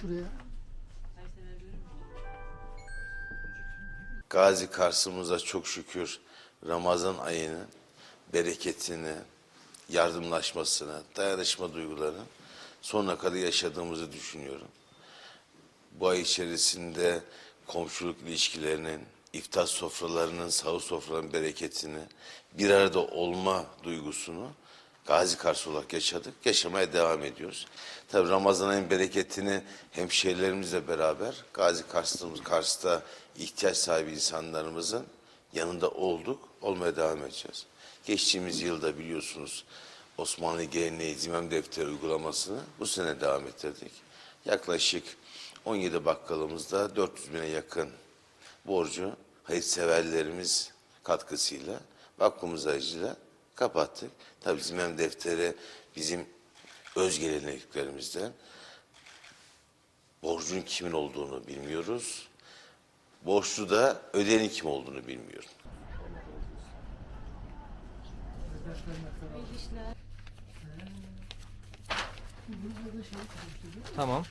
şuraya. Gazi Kars'ımıza çok şükür Ramazan ayının bereketini, yardımlaşmasını, dayanışma duygularını sonuna kadar yaşadığımızı düşünüyorum. Bu ay içerisinde komşuluk ilişkilerinin, iftar sofralarının, sahur sofralarının bereketini, bir arada olma duygusunu Gazi Kars olarak yaşadık, yaşamaya devam ediyoruz. Tabii Ramazan ayının bereketini hemşehrilerimizle beraber Gazi Kars'ta, Kars'ta ihtiyaç sahibi insanlarımızın yanında olduk, olmaya devam edeceğiz. Geçtiğimiz yılda biliyorsunuz Osmanlı geleneği zimem defteri uygulamasını bu sene devam ettirdik. Yaklaşık 17 bakkalımızda 400 bine yakın borcu hayırseverlerimiz katkısıyla vakfımız aracıyla kapattık. Tabii zimem defteri bizim öz geleneklerimizden. Borcun kimin olduğunu bilmiyoruz. Borçlu da ödeyenin kim olduğunu bilmiyor. Tamam.